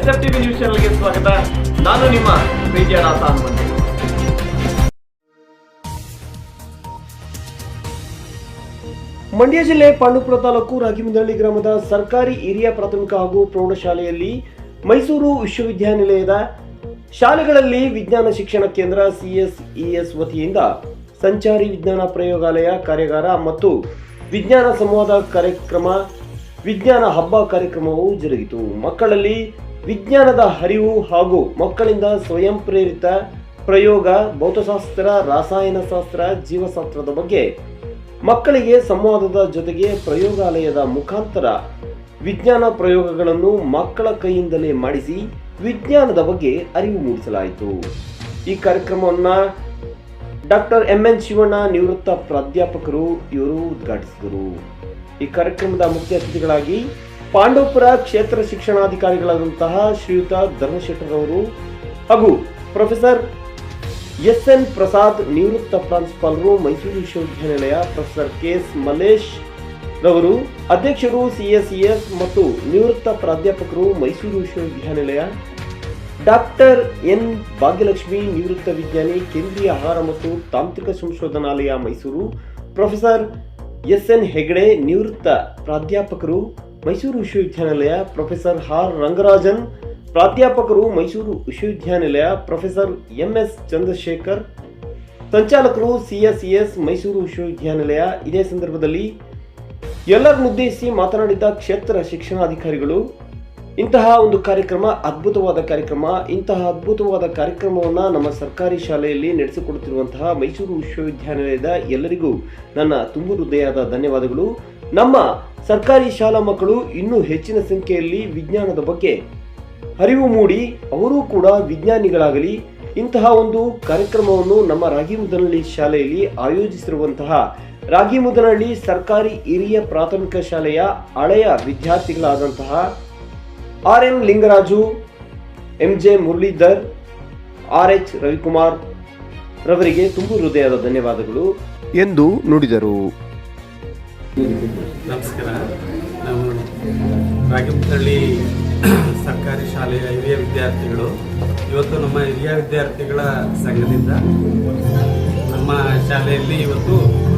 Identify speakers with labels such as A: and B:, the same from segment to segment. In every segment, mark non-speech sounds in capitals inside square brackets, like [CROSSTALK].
A: S F TV news ಚಾನಲ್ಗೆ ಸ್ವಾಗತ. ನಾನು ನಿಮ್ಮ ಪ್ರೀತಿಯ ನಾಥ ಮಂಡ್ಯ ಜಿಲ್ಲೆ ಪಾಂಡುಪುರ ತಾಲೂಕು ರಾಗಿಮುಂದಳ್ಳಿ ಗ್ರಾಮದ ಸರ್ಕಾರಿ ಹಿರಿಯ ಪ್ರಾಥಮಿಕ ಹಾಗೂ ಪ್ರೌಢಶಾಲೆಯಲ್ಲಿ ಮೈಸೂರು ವಿಶ್ವವಿದ್ಯಾನಿಲಯದ ಶಾಲೆಗಳಲ್ಲಿ ವಿಜ್ಞಾನ ಶಿಕ್ಷಣ ಕೇಂದ್ರ ಸಿಎಸ್ಇಎಸ್ ವತಿಯಿಂದ ಸಂಚಾರಿ ವಿಜ್ಞಾನ ಪ್ರಯೋಗಾಲಯ ಕಾರ್ಯಾಗಾರ ಮತ್ತು ವಿಜ್ಞಾನ ಸಂವಾದ ಕಾರ್ಯಕ್ರಮ, ವಿಜ್ಞಾನ ಹಬ್ಬ ಕಾರ್ಯಕ್ರಮವು ಜರುಗಿತು. ಮಕ್ಕಳಲ್ಲಿ ವಿಜ್ಞಾನದ ಹರಿವು ಹಾಗೂ ಮಕ್ಕಳಿಂದ ಸ್ವಯಂ ಪ್ರೇರಿತ ಪ್ರಯೋಗ, ಭೌತಶಾಸ್ತ್ರ, ರಾಸಾಯನಶಾಸ್ತ್ರ, ಜೀವಶಾಸ್ತ್ರದ ಬಗ್ಗೆ ಮಕ್ಕಳಿಗೆ ಸಂವಾದದ ಜೊತೆಗೆ ಪ್ರಯೋಗಾಲಯದ ಮುಖಾಂತರ ವಿಜ್ಞಾನ ಪ್ರಯೋಗಗಳನ್ನು ಮಕ್ಕಳ ಕೈಯಿಂದಲೇ ಮಾಡಿಸಿ ವಿಜ್ಞಾನದ ಬಗ್ಗೆ ಅರಿವು ಮೂಡಿಸಲಾಯಿತು. ಈ ಕಾರ್ಯಕ್ರಮವನ್ನು ಡಾಕ್ಟರ್ ಎಂ ಎನ್ ಶಿವಣ್ಣ ನಿವೃತ್ತ ಪ್ರಾಧ್ಯಾಪಕರು ಇವರು ಉದ್ಘಾಟಿಸಿದರು. ಈ ಕಾರ್ಯಕ್ರಮದ ಮುಖ್ಯ ಅತಿಥಿಗಳಾಗಿ ಪಾಂಡವಪುರ ಕ್ಷೇತ್ರ ಶಿಕ್ಷಣಾಧಿಕಾರಿಗಳಾದಂತಹ ಶ್ರೀಯುತ ಧರ್ಮಶೆಟ್ಟರವರು ಹಾಗೂ ಪ್ರೊಫೆಸರ್ ಎಸ್ ಎನ್ ಪ್ರಸಾದ್ ನಿವೃತ್ತ ಪ್ರಾಂಶುಪಾಲರು ಮೈಸೂರು ವಿಶ್ವವಿದ್ಯಾನಿಲಯ ಪ್ರೊಫೆಸರ್ ಕೆ ಎಸ್ ಮಲೇಶ್ ರವರು, ಅಧ್ಯಕ್ಷರು ಸಿಎಸ್ಇಎಸ್ ಮತ್ತು ನಿವೃತ್ತ ಪ್ರಾಧ್ಯಾಪಕರು ಮೈಸೂರು ವಿಶ್ವವಿದ್ಯಾನಿಲಯ. ಡಾಕ್ಟರ್ ಎನ್ ಭಾಗ್ಯಲಕ್ಷ್ಮಿ ನಿವೃತ್ತ ವಿಜ್ಞಾನಿ, ಕೇಂದ್ರೀಯ ಆಹಾರ ಮತ್ತು ತಾಂತ್ರಿಕ ಸಂಶೋಧನಾಲಯ Mysuru. Professor S N Hegde ನಿವೃತ್ತ ಪ್ರಾಧ್ಯಾಪಕರು ಮೈಸೂರು ವಿಶ್ವವಿದ್ಯಾನಿಲಯ ಪ್ರೊಫೆಸರ್ ಆರ್ ರಂಗರಾಜನ್, ಪ್ರಾಧ್ಯಾಪಕರು ಮೈಸೂರು ವಿಶ್ವವಿದ್ಯಾನಿಲಯ ಪ್ರೊಫೆಸರ್ ಎಂ ಎಸ್ ಚಂದ್ರಶೇಖರ್, ಸಂಚಾಲಕರು ಸಿಎಸ್ಇಎಸ್ ಮೈಸೂರು ವಿಶ್ವವಿದ್ಯಾನಿಲಯ. ಇದೇ ಸಂದರ್ಭದಲ್ಲಿ ಎಲ್ಲರನ್ನುದ್ದೇಶಿಸಿ ಮಾತನಾಡಿದ ಕ್ಷೇತ್ರ ಶಿಕ್ಷಣಾಧಿಕಾರಿಗಳು, ಇಂತಹ ಒಂದು ಕಾರ್ಯಕ್ರಮ ಅದ್ಭುತವಾದ ಕಾರ್ಯಕ್ರಮ. ಇಂತಹ ಅದ್ಭುತವಾದ ಕಾರ್ಯಕ್ರಮವನ್ನು ನಮ್ಮ ಸರ್ಕಾರಿ ಶಾಲೆಯಲ್ಲಿ ನಡೆಸಿಕೊಡುತ್ತಿರುವಂತಹ ಮೈಸೂರು ವಿಶ್ವವಿದ್ಯಾನಿಲಯದ ಎಲ್ಲರಿಗೂ ನನ್ನ ತುಂಬು ಹೃದಯದ ಧನ್ಯವಾದಗಳು. ನಮ್ಮ ಸರ್ಕಾರಿ ಶಾಲಾ ಮಕ್ಕಳು ಇನ್ನೂ ಹೆಚ್ಚಿನ ಸಂಖ್ಯೆಯಲ್ಲಿ ವಿಜ್ಞಾನದ ಬಗ್ಗೆ ಅರಿವು ಮೂಡಿ ಅವರೂ ಕೂಡ ವಿಜ್ಞಾನಿಗಳಾಗಲಿ, ಇಂತಹ ಒಂದು ಕಾರ್ಯಕ್ರಮವನ್ನು ನಮ್ಮ ರಾಗಿಮುದನಹಳ್ಳಿ ಶಾಲೆಯಲ್ಲಿ ಆಯೋಜಿಸಿರುವಂತಹ ರಾಗಿಮುದನಹಳ್ಳಿ ಸರ್ಕಾರಿ ಹಿರಿಯ ಪ್ರಾಥಮಿಕ ಶಾಲೆಯ ಹಳೆಯ ವಿದ್ಯಾರ್ಥಿಗಳಾದಂತಹ R M Lingaraju, M J Muralidhar, R H Ravikumar ರವರಿಗೆ ತುಂಬು ಹೃದಯದ ಧನ್ಯವಾದಗಳು ಎಂದು ನುಡಿದರು.
B: ನಮಸ್ಕಾರ. ನಾವು ರಾಗಿಮುತ್ತಳ್ಳಿ ಸರ್ಕಾರಿ ಶಾಲೆಯ ಹಿರಿಯ ವಿದ್ಯಾರ್ಥಿಗಳು. ಇವತ್ತು ನಮ್ಮ ಹಿರಿಯ ವಿದ್ಯಾರ್ಥಿಗಳ ಸಂಘದಿಂದ ನಮ್ಮ ಶಾಲೆಯಲ್ಲಿ ಇವತ್ತು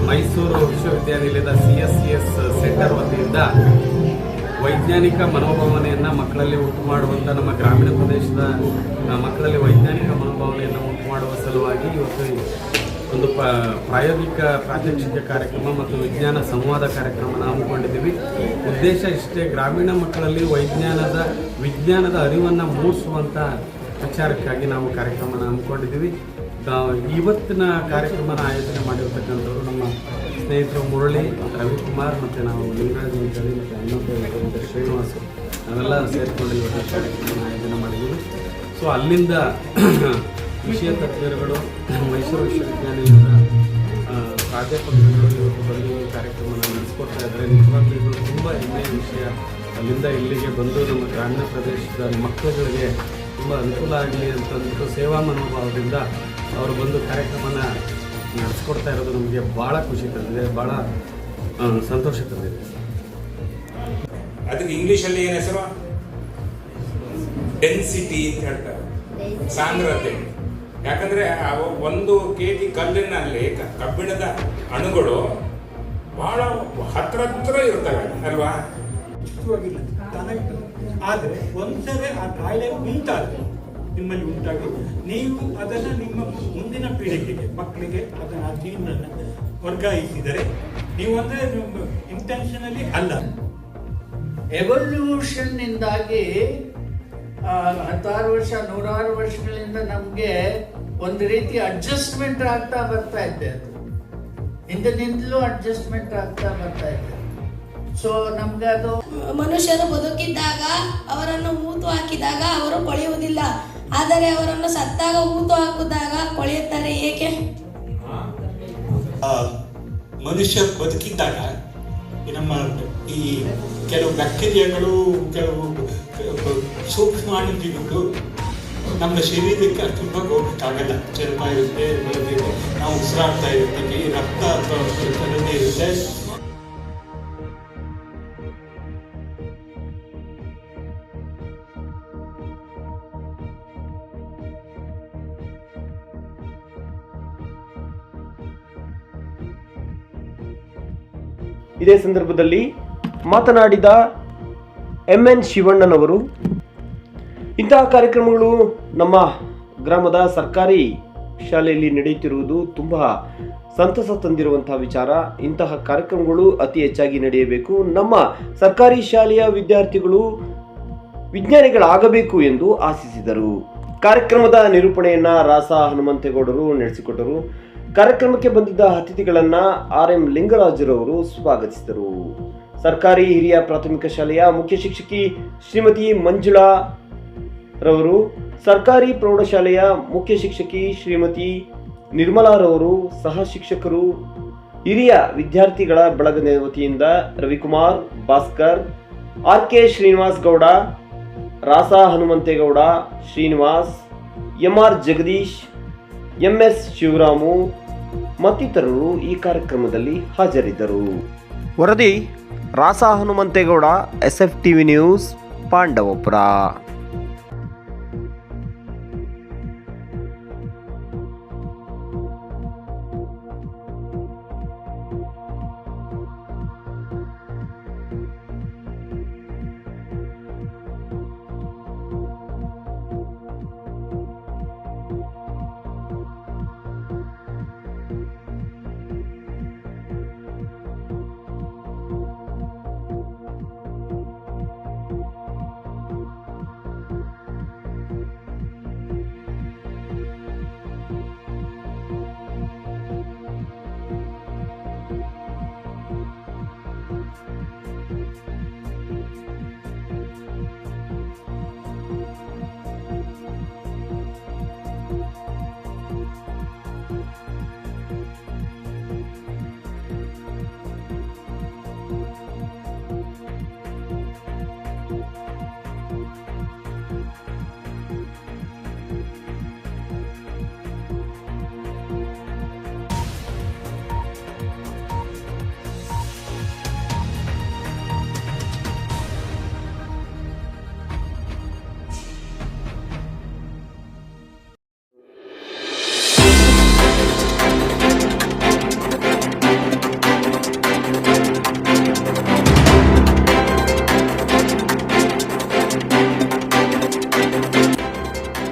B: ಮೈಸೂರು ವಿಶ್ವವಿದ್ಯಾನಿಲಯದ C S C S centre ವತಿಯಿಂದ ವೈಜ್ಞಾನಿಕ ಮನೋಭಾವನೆಯನ್ನು ಮಕ್ಕಳಲ್ಲಿ ಉಂಟು ಮಾಡುವಂಥ ನಮ್ಮ ಗ್ರಾಮೀಣ ಪ್ರದೇಶದ ಮಕ್ಕಳಲ್ಲಿ ವೈಜ್ಞಾನಿಕ ಮನೋಭಾವನೆಯನ್ನು ಉಂಟು ಮಾಡುವ ಸಲುವಾಗಿ ಇವತ್ತು ಒಂದು ಪ, ಪ್ರಾಯೋಗಿಕ ಪ್ರಾತ್ಯಕ್ಷಿಕ ಕಾರ್ಯಕ್ರಮ ಮತ್ತು ವಿಜ್ಞಾನ ಸಂವಾದ ಕಾರ್ಯಕ್ರಮನ ಹಮ್ಮಿಕೊಂಡಿದ್ದೀವಿ. ಉದ್ದೇಶ ಇಷ್ಟೇ, ಗ್ರಾಮೀಣ ಮಕ್ಕಳಲ್ಲಿ ವೈಜ್ಞಾನದ, ವಿಜ್ಞಾನದ ಅರಿವನ್ನು ಮೂಡಿಸುವಂಥ ವಿಚಾರಕ್ಕಾಗಿ ನಾವು ಕಾರ್ಯಕ್ರಮನ ಹಮ್ಮಿಕೊಂಡಿದ್ದೀವಿ. ಇವತ್ತಿನ ಕಾರ್ಯಕ್ರಮನ ಆಯೋಜನೆ ಮಾಡಿರ್ತಕ್ಕಂಥವ್ರು ನಮ್ಮ ಸ್ನೇಹಿತರು ಮುರಳಿ, ರವಿಕುಮಾರ್ ಮತ್ತು ನಾವು ಲಿಂಗರಾಜ್ ಅಂತೇಳಿ ಮತ್ತು ಮತ್ತು ಶ್ರೀನಿವಾಸ್. ನಾವೆಲ್ಲ ಸೇರಿಕೊಂಡು ಇವತ್ತು ಕಾರ್ಯಕ್ರಮನ ಆಯೋಜನೆ ಮಾಡಿದ್ದೀವಿ. ಸೊ ಅಲ್ಲಿಂದ [CLEARS THROAT] ವಿಷಯ ತಜ್ಞರುಗಳು, ಮೈಸೂರು ವಿಶ್ವವಿದ್ಯಾನಿಲಯದ ಪ್ರಾಧ್ಯಾಪಕರುಗಳು ಇವತ್ತು ಬಂದು ಈ ಕಾರ್ಯಕ್ರಮನ ನಡೆಸ್ಕೊಡ್ತಾ ಇದ್ದಾರೆ. ನಿಜವಾಗ್ಲೂ ತುಂಬ ಹೆಮ್ಮೆಯ ವಿಷಯ. ಅಲ್ಲಿಂದ ಇಲ್ಲಿಗೆ ಬಂದು ನಮ್ಮ ಗ್ರಾಮೀಣ ಪ್ರದೇಶದ ಮಕ್ಕಳುಗಳಿಗೆ ತುಂಬ ಅನುಕೂಲ ಆಗಲಿ ಅಂತಂದ್ಬಿಟ್ಟು ಸೇವಾ ಮನೋಭಾವದಿಂದ ಅವರು ಬಂದು ಕಾರ್ಯಕ್ರಮನ ನಡೆಸ್ಕೊಡ್ತಾ ಇರೋದು ನಮಗೆ ಭಾಳ ಖುಷಿ ತಂದಿದೆ ಭಾಳ ಸಂತೋಷ ತಂದಿದೆ.
C: ಅದಕ್ಕೆ ಇಂಗ್ಲಿಷಲ್ಲಿ ಏನು ಹೆಸರು? ಡೆನ್ಸಿಟಿ ಅಂತ ಹೇಳ್ತಾರೆ. ಸಾಂದ್ರತೆ. ಯಾಕಂದ್ರೆ ಅವು ಒಂದು ಕೆ ಜಿ ಕಲ್ಲಿನಲ್ಲಿ ಕಬ್ಬಿಣದ ಅಣುಗಳು ಬಹಳ ಹತ್ರ ಹತ್ರ ಇರ್ತವೆ ಅಲ್ವಾ?
D: ಆದ್ರೆ ಆದರೆ ಒಂದ್ಸರಿ ಆ ಕಾಯಿಲೆ ಉಂಟಾದ್ರೆ ನಿಮ್ಮಲ್ಲಿ ಉಂಟಾಗಿ ನೀವು ಅದನ್ನು ನಿಮ್ಮ ಮುಂದಿನ ಪೀಳಿಗೆಗೆ ಮಕ್ಕಳಿಗೆ ಅದನ್ನ ಆ ವರ್ಗಾಯಿಸಿದರೆ ನೀವು ಅಂದ್ರೆ ಇಂಟೆನ್ಷನಲಿ ಅಲ್ಲ.
E: ಎವಲ್ಯೂಷನ್ ಇಂದಾಗಿ ಆ, ಹತ್ತಾರು ವರ್ಷ ನೂರಾರು ವರ್ಷಗಳಿಂದ ನಮಗೆ ಒಂದು ರೀತಿ ಅಡ್ಜಸ್ಟ್ಮೆಂಟ್ ಆಗ್ತಾ ಬರ್ತಾ ಇದೆ ಅದು. ಹಿಂದಿನಿಂದಲೂ ಅಡ್ಜಸ್ಟ್ಮೆಂಟ್ ಆಗ್ತಾ ಬರ್ತಾ ಇದೆ. ಸೊ ನಮ್ಗೆ ಅದು
F: ಮನುಷ್ಯರು ಬದುಕಿದ್ದಾಗ ಅವರನ್ನು ಮೂತು ಹಾಕಿದಾಗ ಅವರು ಕೊಳೆಯುವುದಿಲ್ಲ. ಆದರೆ ಅವರನ್ನು ಸತ್ತಾಗ ಊತು ಹಾಕಿದಾಗ ಕೊಳೆಯುತ್ತಾರೆ, ಏಕೆ?
G: ಮನುಷ್ಯ ಬದುಕಿದ್ದಾಗ ನಮ್ಮ ಈ ಕೆಲವು ಬ್ಯಾಕ್ಟೀರಿಯಾಗಳು, ಕೆಲವು ಸೂಕ್ಷ್ಮಾಣುಜೀವಿಗಳು ನಮ್ಮ ಶರೀರಕ್ಕೆ ತುಂಬ ಹೋಗಕ್ಕಾಗಲ್ಲ ಚರ್ಮ ಇರುತ್ತೆ ನಾವು ಉಸಿರಾಡ್ತಾ ಇರ್ತೀವಿ ರಕ್ತ ಅಥವಾ ಇರುತ್ತೆ
A: ಇದೇ ಸಂದರ್ಭದಲ್ಲಿ ಮಾತನಾಡಿದ ಎಂ ಎನ್ ಶಿವಣ್ಣನವರು, ಇಂತಹ ಕಾರ್ಯಕ್ರಮಗಳು ನಮ್ಮ ಗ್ರಾಮದ ಸರ್ಕಾರಿ ಶಾಲೆಯಲ್ಲಿ ನಡೆಯುತ್ತಿರುವುದು ತುಂಬ ಸಂತಸ ತಂದಿರುವಂತಹ ವಿಚಾರ. ಇಂತಹ ಕಾರ್ಯಕ್ರಮಗಳು ಅತಿ ಹೆಚ್ಚಾಗಿ ನಡೆಯಬೇಕು. ನಮ್ಮ ಸರ್ಕಾರಿ ಶಾಲೆಯ ವಿದ್ಯಾರ್ಥಿಗಳು ವಿಜ್ಞಾನಿಗಳಾಗಬೇಕು ಎಂದು ಆಶಿಸಿದರು. ಕಾರ್ಯಕ್ರಮದ ನಿರೂಪಣೆಯನ್ನು ರಾಸ ಹನುಮಂತೇಗೌಡರು ನಡೆಸಿಕೊಟ್ಟರು. ಕಾರ್ಯಕ್ರಮಕ್ಕೆ ಬಂದಿದ್ದ ಅತಿಥಿಗಳನ್ನ ಆರ್ ಎಂ ಲಿಂಗರಾಜರವರು ಸ್ವಾಗತಿಸಿದರು. ಸರ್ಕಾರಿ ಹಿರಿಯ ಪ್ರಾಥಮಿಕ ಶಾಲೆಯ ಮುಖ್ಯ ಶಿಕ್ಷಕಿ ಶ್ರೀಮತಿ ಮಂಜುಳಾ ರವರು, ಸರ್ಕಾರಿ ಪ್ರೌಢಶಾಲೆಯ ಮುಖ್ಯ ಶಿಕ್ಷಕಿ ಶ್ರೀಮತಿ ನಿರ್ಮಲಾರವರು ಸಹ ಶಿಕ್ಷಕರು, ಹಿರಿಯ ವಿದ್ಯಾರ್ಥಿಗಳ ಬಳಗದ ವತಿಯಿಂದ Ravikumar, Bhaskar, R K Srinivas Gowda, Rasa Hanumanthegowda, Srinivas, M R Jagadish, M S Shivaramu ಮತ್ತಿತರರು ಈ ಕಾರ್ಯಕ್ರಮದಲ್ಲಿ ಹಾಜರಿದ್ದರು. ವರದಿ Rasa Hanumanthegowda S F TV news Pandavapura.